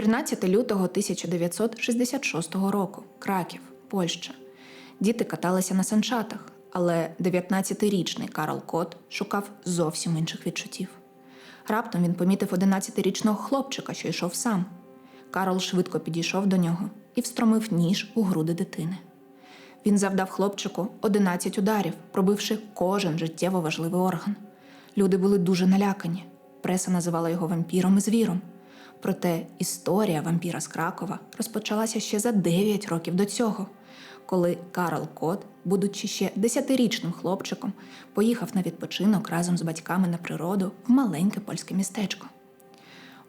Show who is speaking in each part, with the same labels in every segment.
Speaker 1: 13 лютого 1966 року, Краків, Польща. Діти каталися на санчатах, але 19-річний Карл Кот шукав зовсім інших відчуттів. Раптом він помітив 11-річного хлопчика, що йшов сам. Карл швидко підійшов до нього і встромив ніж у груди дитини. Він завдав хлопчику 11 ударів, пробивши кожен життєво важливий орган. Люди були дуже налякані. Преса називала його вампіром і звіром. Проте історія вампіра з Кракова розпочалася ще за 9 років до цього, коли Карл Кот, будучи ще 10-річним хлопчиком, поїхав на відпочинок разом з батьками на природу в маленьке польське містечко.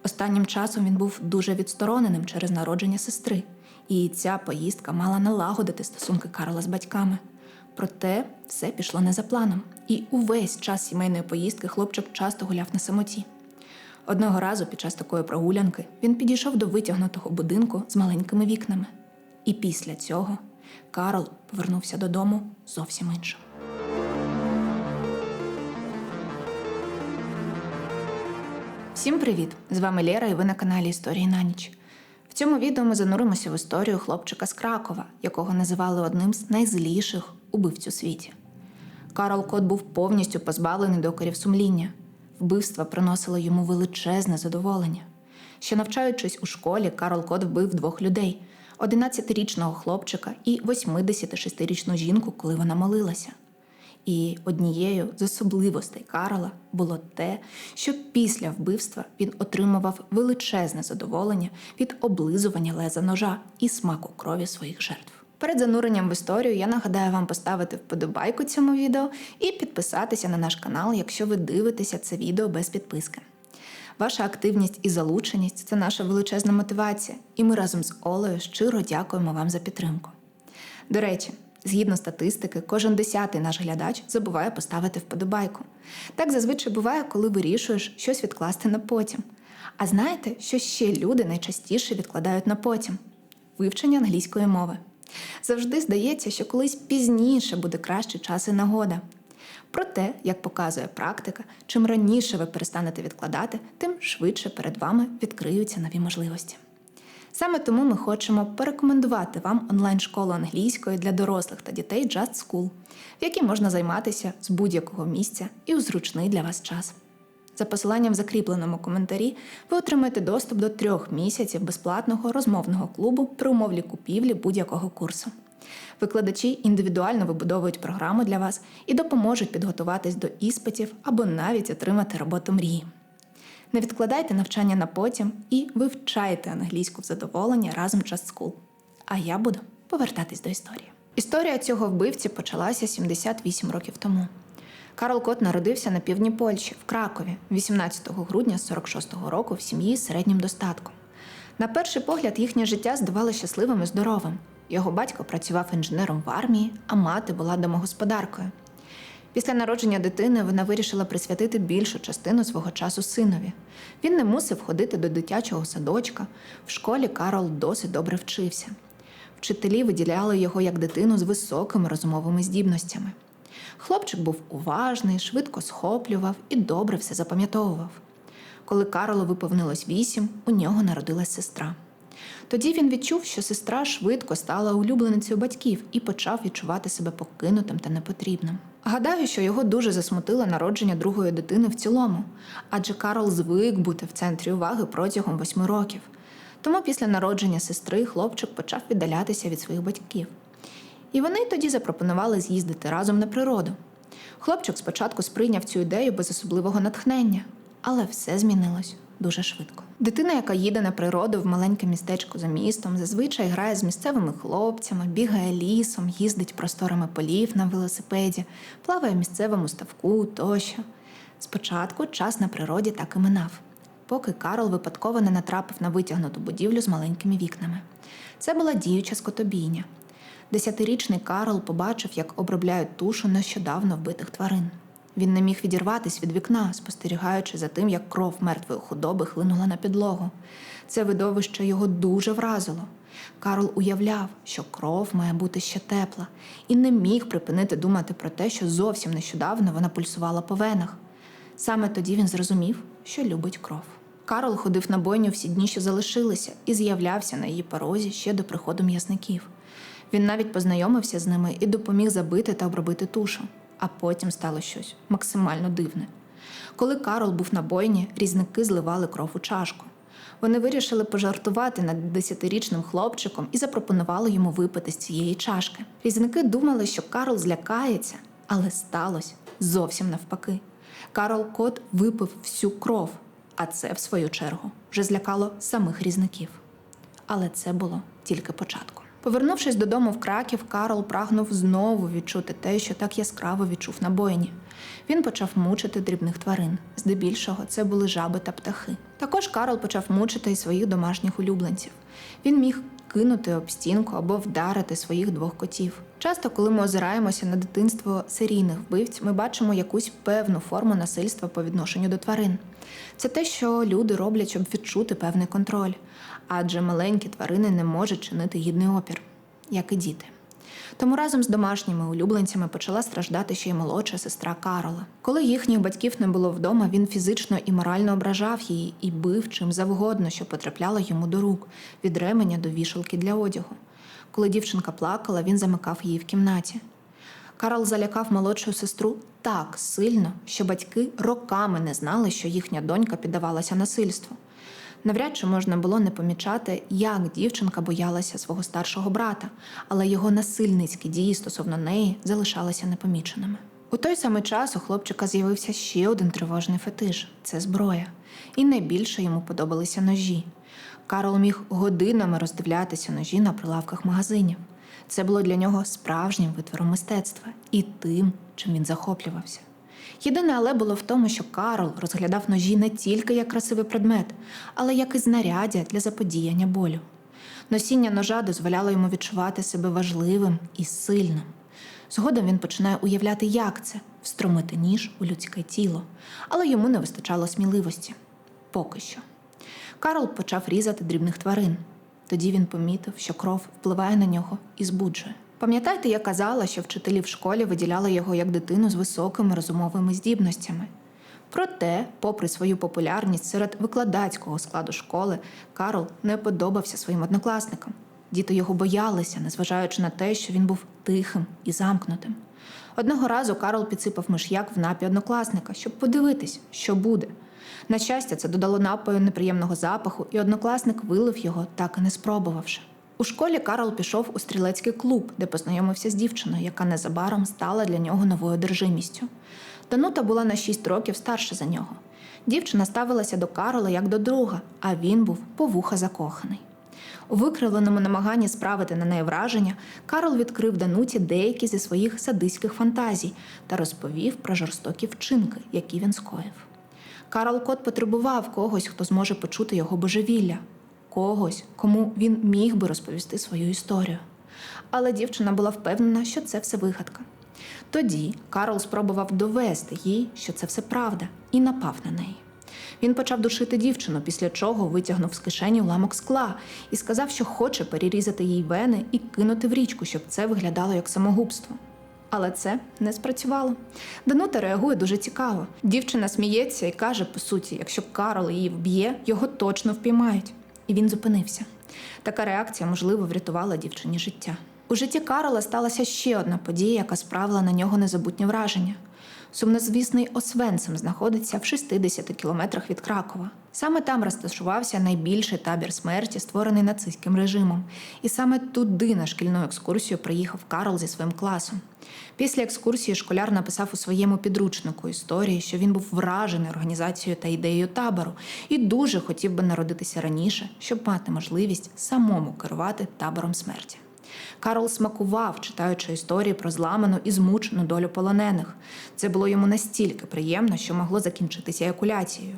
Speaker 1: Останнім часом він був дуже відстороненим через народження сестри, і ця поїздка мала налагодити стосунки Карла з батьками. Проте все пішло не за планом, і увесь час сімейної поїздки хлопчик часто гуляв на самоті. Одного разу під час такої прогулянки він підійшов до витягнутого будинку з маленькими вікнами. І після цього Карл повернувся додому зовсім іншим. Всім привіт! З вами Лєра і ви на каналі Історії на ніч. В цьому відео ми зануримося в історію хлопчика з Кракова, якого називали одним з найзліших убивць у світі. Карл Кот був повністю позбавлений докорів сумління. Вбивства приносило йому величезне задоволення. Ще навчаючись у школі, Карл Кот вбив двох людей: 11-річного хлопчика і 86-річну жінку, коли вона молилася. І однією з особливостей Карла було те, що після вбивства він отримував величезне задоволення від облизування леза ножа і смаку крові своїх жертв. Перед зануренням в історію я нагадаю вам поставити вподобайку цьому відео і підписатися на наш канал, якщо ви дивитеся це відео без підписки. Ваша активність і залученість це наша величезна мотивація, і ми разом з Олею щиро дякуємо вам за підтримку. До речі, згідно статистики, кожен десятий наш глядач забуває поставити вподобайку. Так зазвичай буває, коли вирішуєш щось відкласти на потім. А знаєте, що ще люди найчастіше відкладають на потім? Вивчення англійської мови. Завжди здається, що колись пізніше буде кращий час і нагода. Проте, як показує практика, чим раніше ви перестанете відкладати, тим швидше перед вами відкриються нові можливості. Саме тому ми хочемо порекомендувати вам онлайн-школу англійської для дорослих та дітей Just School, в якій можна займатися з будь-якого місця і у зручний для вас час. За посиланням в закріпленому коментарі ви отримаєте доступ до трьох місяців безплатного розмовного клубу при умові купівлі будь-якого курсу. Викладачі індивідуально вибудовують програму для вас і допоможуть підготуватись до іспитів або навіть отримати роботу мрії. Не відкладайте навчання на потім і вивчайте англійську в задоволення разом Just School. А я буду повертатись до історії. Історія цього вбивці почалася 78 років тому. Карл Кот народився на півдні Польщі в Кракові 18 грудня 46-го року в сім'ї з середнім достатком. На перший погляд їхнє життя здавалося щасливим і здоровим. Його батько працював інженером в армії, а мати була домогосподаркою. Після народження дитини вона вирішила присвятити більшу частину свого часу синові. Він не мусив ходити до дитячого садочка. В школі Карл досить добре вчився. Вчителі виділяли його як дитину з високими розумовими здібностями. Хлопчик був уважний, швидко схоплював і добре все запам'ятовував. Коли Карлу виповнилось вісім, у нього народилась сестра. Тоді він відчув, що сестра швидко стала улюбленицею батьків і почав відчувати себе покинутим та непотрібним. Гадаю, що його дуже засмутило народження другої дитини в цілому, адже Карл звик бути в центрі уваги протягом восьми років. Тому після народження сестри хлопчик почав віддалятися від своїх батьків. І вони тоді запропонували з'їздити разом на природу. Хлопчик спочатку сприйняв цю ідею без особливого натхнення, але все змінилось дуже швидко. Дитина, яка їде на природу в маленьке містечко за містом, зазвичай грає з місцевими хлопцями, бігає лісом, їздить просторами полів на велосипеді, плаває в місцевому ставку тощо. Спочатку час на природі так і минав, поки Карл випадково не натрапив на витягнуту будівлю з маленькими вікнами. Це була діюча скотобійня. Десятирічний Карл побачив, як обробляють тушу нещодавно вбитих тварин. Він не міг відірватися від вікна, спостерігаючи за тим, як кров мертвої худоби хлинула на підлогу. Це видовище його дуже вразило. Карл уявляв, що кров має бути ще тепла, і не міг припинити думати про те, що зовсім нещодавно вона пульсувала по венах. Саме тоді він зрозумів, що любить кров. Карл ходив на бойню всі дні, що залишилися, і з'являвся на її порозі ще до приходу м'ясників. Він навіть познайомився з ними і допоміг забити та обробити тушу. А потім стало щось максимально дивне. Коли Карл був на бойні, різники зливали кров у чашку. Вони вирішили пожартувати над десятирічним хлопчиком і запропонували йому випити з цієї чашки. Різники думали, що Карл злякається, але сталося зовсім навпаки. Карл Кот випив всю кров, а це, в свою чергу, вже злякало самих різників. Але це було тільки початком. Повернувшись додому в Краків, Карл прагнув знову відчути те, що так яскраво відчув на бойні. Він почав мучити дрібних тварин. Здебільшого це були жаби та птахи. Також Карл почав мучити і своїх домашніх улюбленців. Він міг кинути об стінку або вдарити своїх двох котів. Часто, коли ми озираємося на дитинство серійних вбивць, ми бачимо якусь певну форму насильства по відношенню до тварин. Це те, що люди роблять, щоб відчути певний контроль, адже маленькі тварини не можуть чинити гідний опір, як і діти. Тому разом з домашніми улюбленцями почала страждати ще й молодша сестра Карола. Коли їхніх батьків не було вдома, він фізично і морально ображав її і бив чим завгодно, що потрапляло йому до рук, від ременя до вішалки для одягу. Коли дівчинка плакала, він замикав її в кімнаті. Карл залякав молодшу сестру так сильно, що батьки роками не знали, що їхня донька піддавалася насильству. Навряд чи можна було не помічати, як дівчинка боялася свого старшого брата, але його насильницькі дії стосовно неї залишалися непоміченими. У той самий час у хлопчика з'явився ще один тривожний фетиш це зброя. І найбільше йому подобалися ножі. Карл міг годинами роздивлятися ножі на прилавках магазинів. Це було для нього справжнім витвором мистецтва і тим, чим він захоплювався. Єдине але було в тому, що Карл розглядав ножі не тільки як красивий предмет, але як і знаряддя для заподіяння болю. Носіння ножа дозволяло йому відчувати себе важливим і сильним. Згодом він починає уявляти, як це встромити ніж у людське тіло, але йому не вистачало сміливості. Поки що. Карл почав різати дрібних тварин. Тоді він помітив, що кров впливає на нього і збуджує. Пам'ятаєте, я казала, що вчителі в школі виділяли його як дитину з високими розумовими здібностями. Проте, попри свою популярність серед викладацького складу школи, Карл не подобався своїм однокласникам. Діти його боялися, незважаючи на те, що він був тихим і замкнутим. Одного разу Карл підсипав миш'як в напій однокласника, щоб подивитись, що буде. На щастя, це додало напою неприємного запаху, і однокласник вилив його, так і не спробувавши. У школі Карл пішов у стрілецький клуб, де познайомився з дівчиною, яка незабаром стала для нього новою одержимістю. Данута була на 6 років старша за нього. Дівчина ставилася до Карола як до друга, а він був по вуха закоханий. У викривленому намаганні справити на неї враження, Карл відкрив Дануті деякі зі своїх садиських фантазій та розповів про жорстокі вчинки, які він скоїв. Карл Кот потребував когось, хто зможе почути його божевілля, когось, кому він міг би розповісти свою історію. Але дівчина була впевнена, що це все вигадка. Тоді Карл спробував довести їй, що це все правда, і напав на неї. Він почав душити дівчину, після чого витягнув з кишені уламок скла і сказав, що хоче перерізати їй вени і кинути в річку, щоб це виглядало як самогубство. Але це не спрацювало. Данута реагує дуже цікаво. Дівчина сміється і каже, по суті, якщо Карл її вб'є, його точно впіймають. І він зупинився. Така реакція, можливо, врятувала дівчині життя. У житті Карла сталася ще одна подія, яка справила на нього незабутнє враження. Сумнозвісний Освенцем знаходиться в 60 кілометрах від Кракова. Саме там розташувався найбільший табір смерті, створений нацистським режимом. І саме туди на шкільну екскурсію приїхав Карл зі своїм класом. Після екскурсії школяр написав у своєму підручнику історії, що він був вражений організацією та ідеєю табору і дуже хотів би народитися раніше, щоб мати можливість самому керувати табором смерті. Карл смакував, читаючи історії про зламану і змучену долю полонених. Це було йому настільки приємно, що могло закінчитися еякуляцією.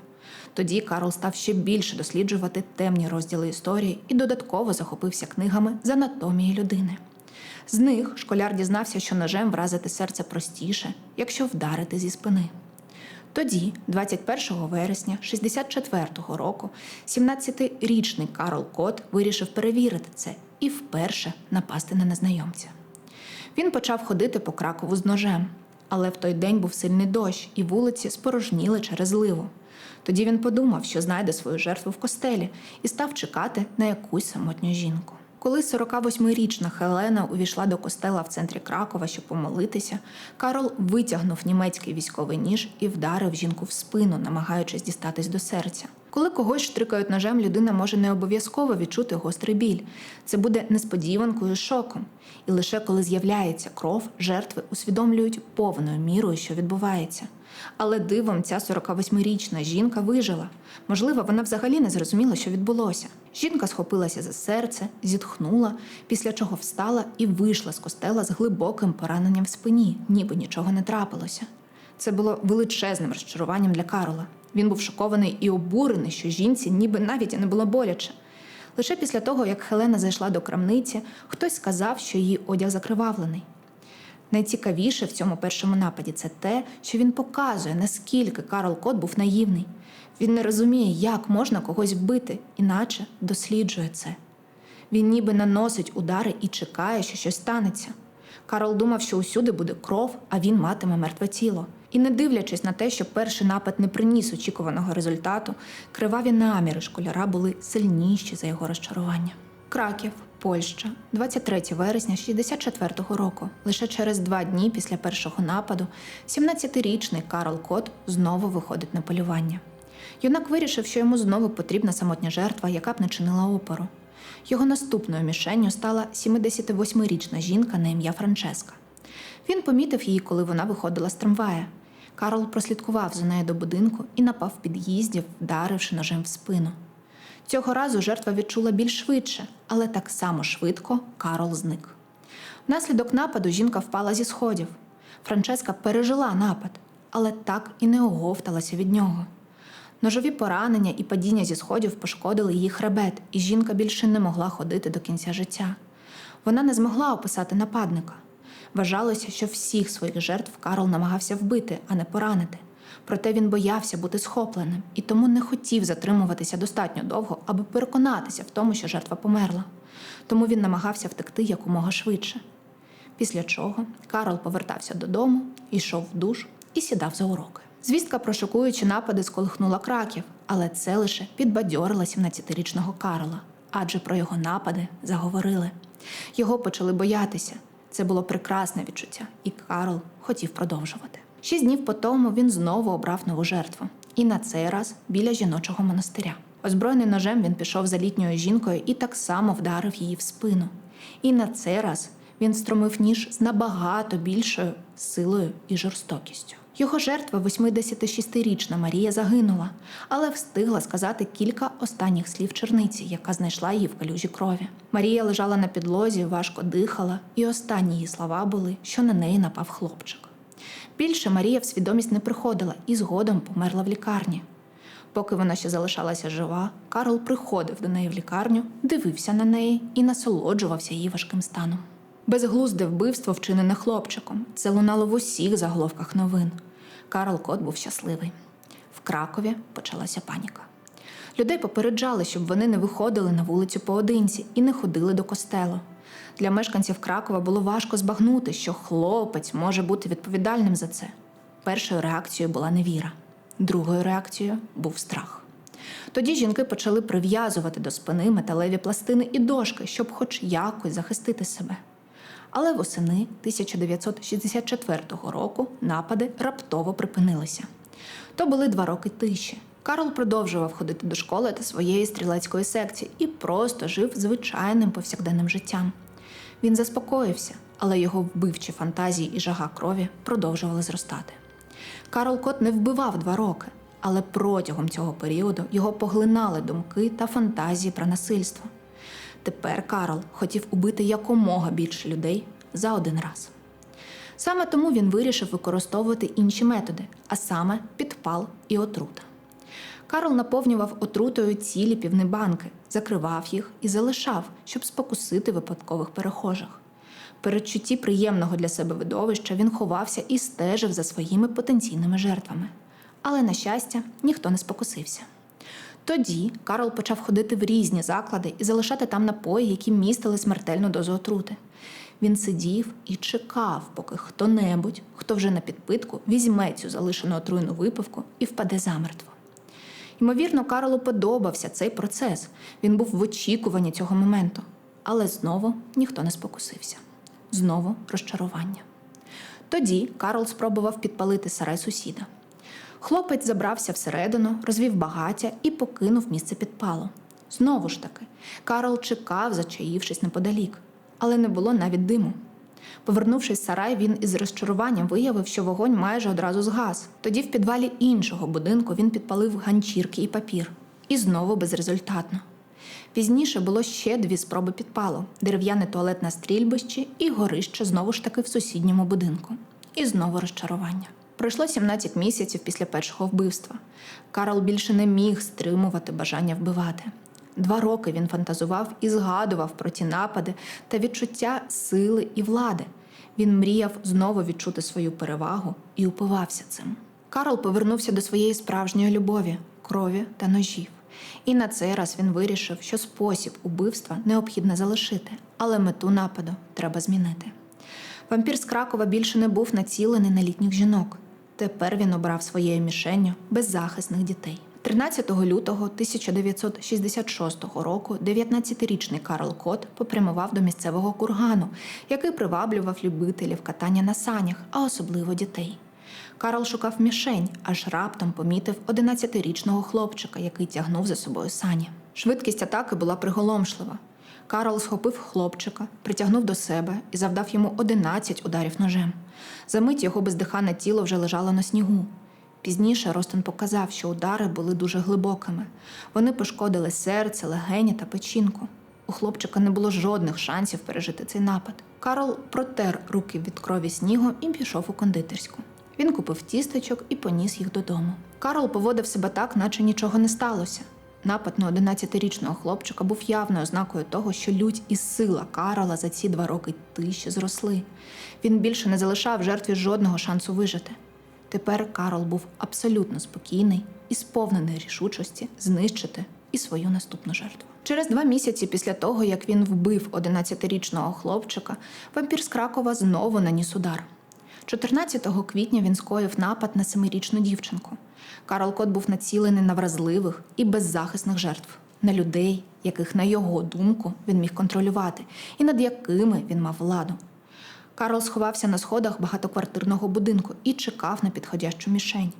Speaker 1: Тоді Карл став ще більше досліджувати темні розділи історії і додатково захопився книгами з анатомії людини. З них школяр дізнався, що ножем вразити серце простіше, якщо вдарити зі спини. Тоді, 21 вересня 64-го року, 17-річний Карл Кот вирішив перевірити це і вперше напасти на незнайомця. Він почав ходити по Кракову з ножем, але в той день був сильний дощ, і вулиці спорожніли через ливу. Тоді він подумав, що знайде свою жертву в костелі, і став чекати на якусь самотню жінку. Коли 48-річна Хелена увійшла до костела в центрі Кракова, щоб помолитися, Карл витягнув німецький військовий ніж і вдарив жінку в спину, намагаючись дістатись до серця. Коли когось штрикають ножем, людина може не обов'язково відчути гострий біль. Це буде несподіванкою шоком. І лише коли з'являється кров, жертви усвідомлюють повною мірою, що відбувається. Але дивом ця 48-річна жінка вижила. Можливо, вона взагалі не зрозуміла, що відбулося. Жінка схопилася за серце, зітхнула, після чого встала і вийшла з костела з глибоким пораненням в спині, ніби нічого не трапилося. Це було величезним розчаруванням для Карола. Він був шокований і обурений, що жінці ніби навіть і не було боляче. Лише після того, як Хелена зайшла до крамниці, хтось сказав, що її одяг закривавлений. Найцікавіше в цьому першому нападі це те, що він показує, наскільки Карл Кот був наївний. Він не розуміє, як можна когось вбити, іначе досліджує це. Він ніби наносить удари і чекає, що щось станеться. Карл думав, що усюди буде кров, а він матиме мертве тіло. І не дивлячись на те, що перший напад не приніс очікуваного результату, криваві наміри школяра були сильніші за його розчарування. Краків, Польща, 23 вересня 64-го року. Лише через два дні після першого нападу 17-річний Карл Кот знову виходить на полювання. Юнак вирішив, що йому знову потрібна самотня жертва, яка б не чинила опору. Його наступною мішенню стала 78-річна жінка на ім'я Франческа. Він помітив її, коли вона виходила з трамвая. Карл прослідкував за нею до будинку і напав в під'їзді, вдаривши ножем в спину. Цього разу жертва відчула більш швидше, але так само швидко Карл зник. Внаслідок нападу жінка впала зі сходів. Франческа пережила напад, але так і не оговталася від нього. Ножові поранення і падіння зі сходів пошкодили її хребет, і жінка більше не могла ходити до кінця життя. Вона не змогла описати нападника. Вважалося, що всіх своїх жертв Карл намагався вбити, а не поранити. Проте він боявся бути схопленим і тому не хотів затримуватися достатньо довго, аби переконатися в тому, що жертва померла. Тому він намагався втекти якомога швидше. Після чого Карл повертався додому, йшов в душ і сідав за уроки. Звістка про шокуючі напади сколихнула краків, але це лише підбадьорила 17-річного Карла, адже про його напади заговорили. Його почали боятися. Це було прекрасне відчуття, і Карл хотів продовжувати. Шість днів по тому він знову обрав нову жертву, і на цей раз біля жіночого монастиря. Озброєний ножем він пішов за літньою жінкою і так само вдарив її в спину. І на цей раз він стромив ніж з набагато більшою силою і жорстокістю. Його жертва, 86-річна Марія, загинула, але встигла сказати кілька останніх слів черниці, яка знайшла її в калюжі крові. Марія лежала на підлозі, важко дихала, і останні її слова були, що на неї напав хлопчик. Більше Марія в свідомість не приходила і згодом померла в лікарні. Поки вона ще залишалася жива, Карл приходив до неї в лікарню, дивився на неї і насолоджувався її важким станом. Безглузде вбивство вчинене хлопчиком. Це лунало в усіх заголовках новин. Карл Кот був щасливий. В Кракові почалася паніка. Людей попереджали, щоб вони не виходили на вулицю поодинці і не ходили до костелу. Для мешканців Кракова було важко збагнути, що хлопець може бути відповідальним за це. Першою реакцією була невіра, другою реакцією був страх. Тоді жінки почали прив'язувати до спини металеві пластини і дошки, щоб хоч якось захистити себе. Але восени 1964 року напади раптово припинилися. То були два роки тиші. Карл продовжував ходити до школи та своєї стрілецької секції і просто жив звичайним повсякденним життям. Він заспокоївся, але його вбивчі фантазії і жага крові продовжували зростати. Карл Кот не вбивав два роки, але протягом цього періоду його поглинали думки та фантазії про насильство. Тепер Карл хотів убити якомога більше людей за один раз. Саме тому він вирішив використовувати інші методи, а саме підпал і отрута. Карл наповнював отрутою цілі півни банки, закривав їх і залишав, щоб спокусити випадкових перехожих. Передчутті приємного для себе видовища він ховався і стежив за своїми потенційними жертвами. Але, на щастя, ніхто не спокусився. Тоді Карл почав ходити в різні заклади і залишати там напої, які містили смертельну дозу отрути. Він сидів і чекав, поки хто-небудь, хто вже на підпитку, візьме цю залишену отруйну випивку і впаде замертво. Ймовірно, Карлу подобався цей процес. Він був в очікуванні цього моменту. Але знову ніхто не спокусився. Знову розчарування. Тоді Карл спробував підпалити сарай сусіда. Хлопець забрався всередину, розвів багаття і покинув місце підпалу. Знову ж таки, Карл чекав, зачаївшись неподалік, але не було навіть диму. Повернувшись в сарай, він із розчаруванням виявив, що вогонь майже одразу згас. Тоді в підвалі іншого будинку він підпалив ганчірки і папір. І знову безрезультатно. Пізніше було ще дві спроби підпалу: дерев'яний туалет на стрільбищі і горище знову ж таки в сусідньому будинку. І знову розчарування. Пройшло 17 місяців після першого вбивства. Карл більше не міг стримувати бажання вбивати. Два роки він фантазував і згадував про ті напади та відчуття сили і влади. Він мріяв знову відчути свою перевагу і упивався цим. Карл повернувся до своєї справжньої любові, крові та ножів. І на цей раз він вирішив, що спосіб убивства необхідно залишити, але мету нападу треба змінити. Вампір з Кракова більше не був націлений на літніх жінок. Тепер він обрав своєю мішенню беззахисних дітей. 13 лютого 1966 року 19-річний Карл Кот попрямував до місцевого кургану, який приваблював любителів катання на санях, а особливо дітей. Карл шукав мішень, аж раптом помітив 11-річного хлопчика, який тягнув за собою сані. Швидкість атаки була приголомшлива. Карл схопив хлопчика, притягнув до себе і завдав йому 11 ударів ножем. Замить його бездиханне тіло вже лежало на снігу. Пізніше Ростон показав, що удари були дуже глибокими. Вони пошкодили серце, легені та печінку. У хлопчика не було жодних шансів пережити цей напад. Карл протер руки від крові снігу і пішов у кондитерську. Він купив тістечок і поніс їх додому. Карл поводив себе так, наче нічого не сталося. Напад на 11-річного хлопчика був явною ознакою того, що лють і сила Карла за ці два роки тиші зросли. Він більше не залишав жертві жодного шансу вижити. Тепер Карл був абсолютно спокійний і сповнений рішучості знищити і свою наступну жертву. Через два місяці після того, як він вбив 11-річного хлопчика, вампір з Кракова знову наніс удар. 14 квітня він скоїв напад на семирічну дівчинку. Карл Кот був націлений на вразливих і беззахисних жертв, на людей, яких, на його думку, він міг контролювати, і над якими він мав владу. Карл сховався на сходах багатоквартирного будинку і чекав на підходящу мішень.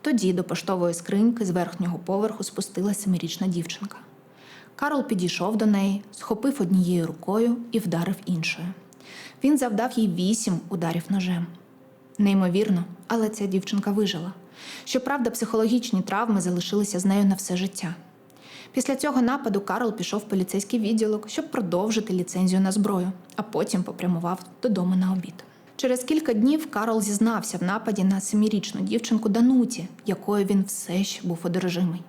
Speaker 1: Тоді до поштової скриньки з верхнього поверху спустилася семирічна дівчинка. Карл підійшов до неї, схопив однією рукою і вдарив іншою. Він завдав їй вісім ударів ножем. Неймовірно, але ця дівчинка вижила. Щоправда, психологічні травми залишилися з нею на все життя. Після цього нападу Карл пішов в поліцейський відділок, щоб продовжити ліцензію на зброю, а потім попрямував додому на обід. Через кілька днів Карл зізнався в нападі на семирічну дівчинку Дануті, якою він все ще був одержимий.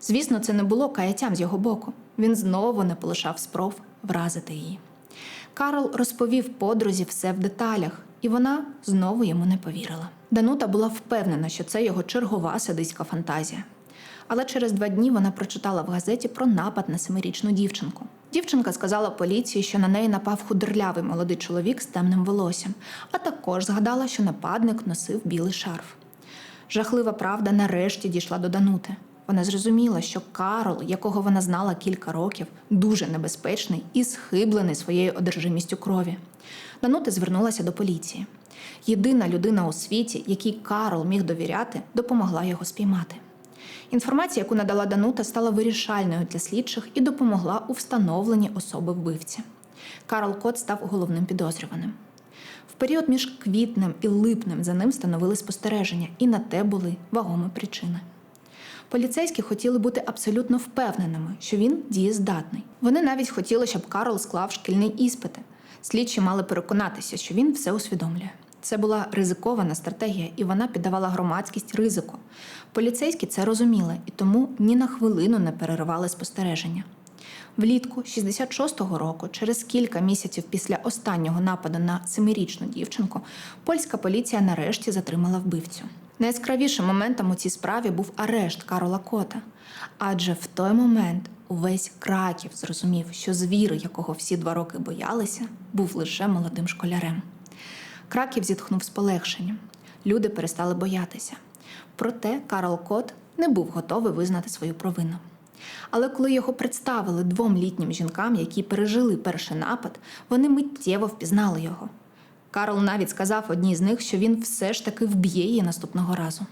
Speaker 1: Звісно, це не було каяттям з його боку. Він знову не полишав спроб вразити її. Карл розповів подрузі все в деталях, і вона знову йому не повірила. Данута була впевнена, що це його чергова садиська фантазія. Але через два дні вона прочитала в газеті про напад на семирічну дівчинку. Дівчинка сказала поліції, що на неї напав худорлявий молодий чоловік з темним волоссям, а також згадала, що нападник носив білий шарф. Жахлива правда нарешті дійшла до Данути. Вона зрозуміла, що Карл, якого вона знала кілька років, дуже небезпечний і схиблений своєю одержимістю крові. Данута звернулася до поліції. Єдина людина у світі, якій Карл міг довіряти, допомогла його спіймати. Інформація, яку надала Данута, стала вирішальною для слідчих і допомогла у встановленні особи вбивці. Карл Кот став головним підозрюваним. В період між квітнем і липнем за ним становили спостереження, і на те були вагомі причини. Поліцейські хотіли бути абсолютно впевненими, що він дієздатний. Вони навіть хотіли, щоб Карл склав шкільний іспити. Слідчі мали переконатися, що він все усвідомлює. Це була ризикована стратегія, і вона піддавала громадськість ризику. Поліцейські це розуміли і тому ні на хвилину не переривали спостереження. Влітку 66-го року, через кілька місяців після останнього нападу на семирічну дівчинку, польська поліція нарешті затримала вбивцю. Найяскравішим моментом у цій справі був арешт Карола Кота. Адже в той момент увесь краків зрозумів, що звір, якого всі два роки боялися, був лише молодим школярем. Краків зітхнув з полегшенням. Люди перестали боятися. Проте Карл Кот не був готовий визнати свою провину. Але коли його представили двом літнім жінкам, які пережили перший напад, вони миттєво впізнали його. Карл навіть сказав одній з них, що він все ж таки вб'є її наступного разу.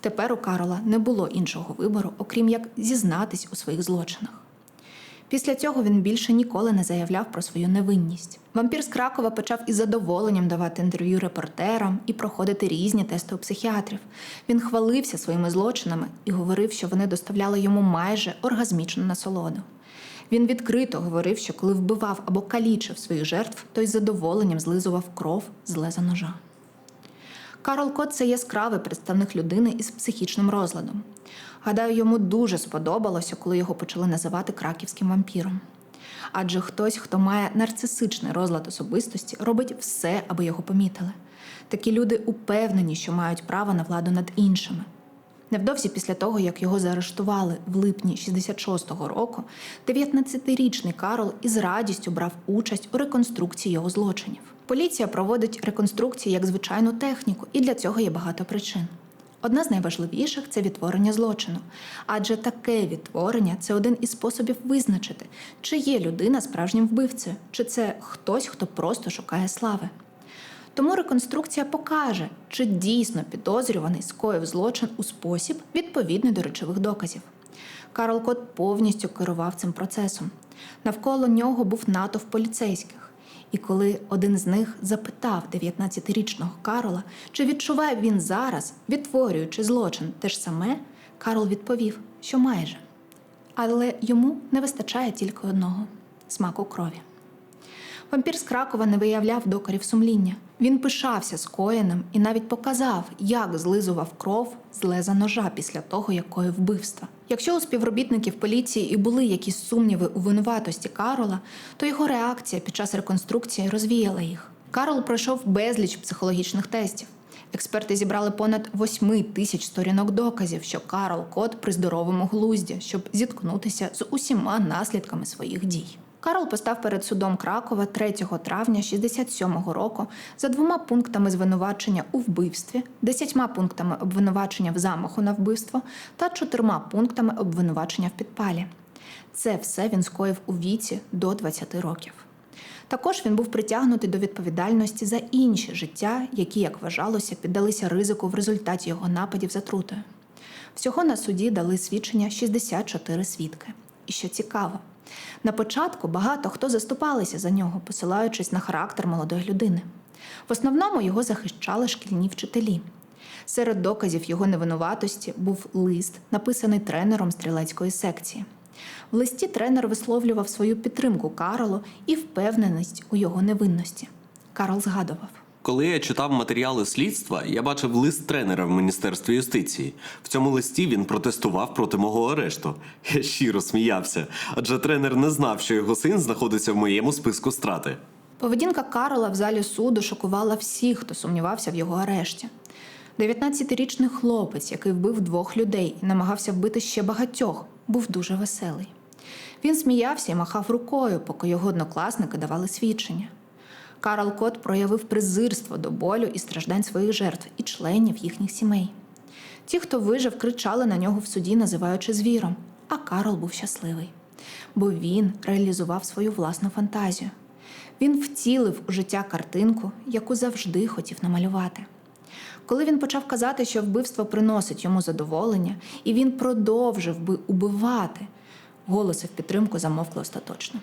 Speaker 1: Тепер у Карола не було іншого вибору, окрім як зізнатись у своїх злочинах. Після цього він більше ніколи не заявляв про свою невинність. Вампір з Кракова почав із задоволенням давати інтерв'ю репортерам і проходити різні тести у психіатрів. Він хвалився своїми злочинами і говорив, що вони доставляли йому майже оргазмічну насолоду. Він відкрито говорив, що коли вбивав або калічив своїх жертв, то із задоволенням злизував кров з леза ножа. Карл Кот це яскравий представник людини із психічним розладом. Гадаю, йому дуже сподобалося, коли його почали називати краківським вампіром. Адже хтось, хто має нарцисичний розлад особистості, робить все, аби його помітили. Такі люди упевнені, що мають право на владу над іншими. Невдовзі після того, як його заарештували в липні 66-го року, 19-річний Карл із радістю брав участь у реконструкції його злочинів. Поліція проводить реконструкції як звичайну техніку, і для цього є багато причин. Одна з найважливіших це відтворення злочину, адже таке відтворення це один із способів визначити, чи є людина справжнім вбивцею, чи це хтось, хто просто шукає слави. Тому реконструкція покаже, чи дійсно підозрюваний скоїв злочин у спосіб, відповідний до речових доказів. Карл Кот повністю керував цим процесом. Навколо нього був натовп поліцейських. І коли один з них запитав 19-річного Карола, чи відчуває він зараз, відтворюючи злочин те ж саме, Карл відповів, що майже. Але йому не вистачає тільки одного смаку крові. Вампір з Кракова не виявляв докорів сумління. Він пишався скоєним і навіть показав, як злизував кров з леза ножа після того, якої вбивства. Якщо у співробітників поліції і були якісь сумніви у винуватості Карола, то його реакція під час реконструкції розвіяла їх. Карл пройшов безліч психологічних тестів. Експерти зібрали понад 8 тисяч сторінок доказів, що Карл Кот при здоровому глузді, щоб зіткнутися з усіма наслідками своїх дій. Карл постав перед судом Кракова 3 травня 67-го року за двома пунктами звинувачення у вбивстві, десятьма пунктами обвинувачення в замаху на вбивство та чотирма пунктами обвинувачення в підпалі. Це все він скоїв у віці до 20 років. Також він був притягнутий до відповідальності за інші життя, які, як вважалося, піддалися ризику в результаті його нападів затрутою. Всього на суді дали свідчення 64 свідки. І що цікаво, на початку багато хто заступалися за нього, посилаючись на характер молодої людини. В основному його захищали шкільні вчителі. Серед доказів його невинуватості був лист, написаний тренером стрілецької секції. В листі тренер висловлював свою підтримку Карлу і впевненість у його невинності. Карл згадував.
Speaker 2: Коли я читав матеріали слідства, я бачив лист тренера в Міністерстві юстиції. В цьому листі він протестував проти мого арешту. Я щиро сміявся, адже тренер не знав, що його син знаходиться в моєму списку страти.
Speaker 1: Поведінка Карла в залі суду шокувала всіх, хто сумнівався в його арешті. 19-річний хлопець, який вбив двох людей і намагався вбити ще багатьох, був дуже веселий. Він сміявся і махав рукою, поки його однокласники давали свідчення. Карл Кот проявив презирство до болю і страждань своїх жертв і членів їхніх сімей. Ті, хто вижив, кричали на нього в суді, називаючи звіром, а Карл був щасливий, бо він реалізував свою власну фантазію. Він втілив у життя картинку, яку завжди хотів намалювати. Коли він почав казати, що вбивство приносить йому задоволення, і він продовжив би убивати, голоси в підтримку замовкли остаточно.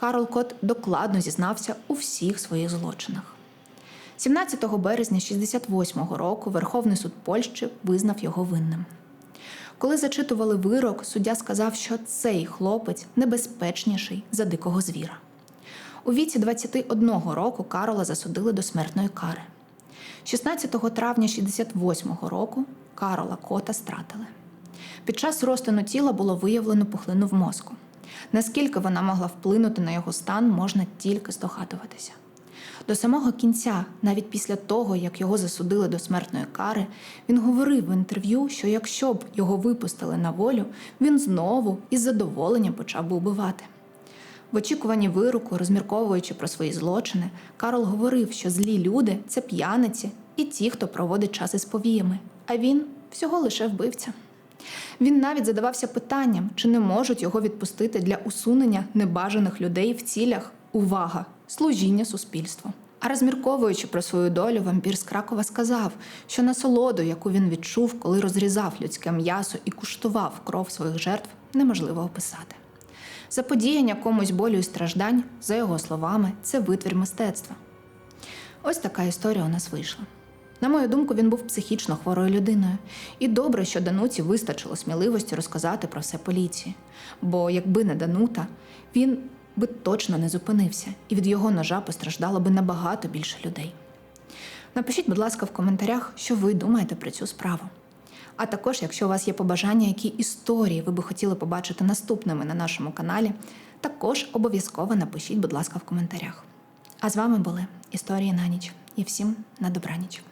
Speaker 1: Карл Кот докладно зізнався у всіх своїх злочинах. 17 березня 68-го року Верховний суд Польщі визнав його винним. Коли зачитували вирок, суддя сказав, що цей хлопець небезпечніший за дикого звіра. У віці 21 року Карола засудили до смертної кари. 16 травня 68-го року Карола Кота стратили. Під час розтину тіла було виявлено пухлину в мозку. Наскільки вона могла вплинути на його стан, можна тільки здогадуватися. До самого кінця, навіть після того, як його засудили до смертної кари, він говорив в інтерв'ю, що якщо б його випустили на волю, він знову із задоволенням почав би убивати. В очікуванні вироку, розмірковуючи про свої злочини, Карл говорив, що злі люди це п'яниці і ті, хто проводить час із повіями, а він всього лише вбивця. Він навіть задавався питанням, чи не можуть його відпустити для усунення небажаних людей в цілях увага, служіння суспільству. А розмірковуючи про свою долю, вампір з Кракова сказав, що насолоду, яку він відчув, коли розрізав людське м'ясо і куштував кров своїх жертв, неможливо описати. Заподіяння комусь болю і страждань, за його словами, це витвір мистецтва. Ось така історія у нас вийшла. На мою думку, він був психічно хворою людиною, і добре, що Дануці вистачило сміливості розказати про все поліції. Бо якби не Данута, він би точно не зупинився, і від його ножа постраждало би набагато більше людей. Напишіть, будь ласка, в коментарях, що ви думаєте про цю справу. А також, якщо у вас є побажання, які історії ви би хотіли побачити наступними на нашому каналі, також обов'язково напишіть, будь ласка, в коментарях. А з вами були історії на ніч і всім на добраніч.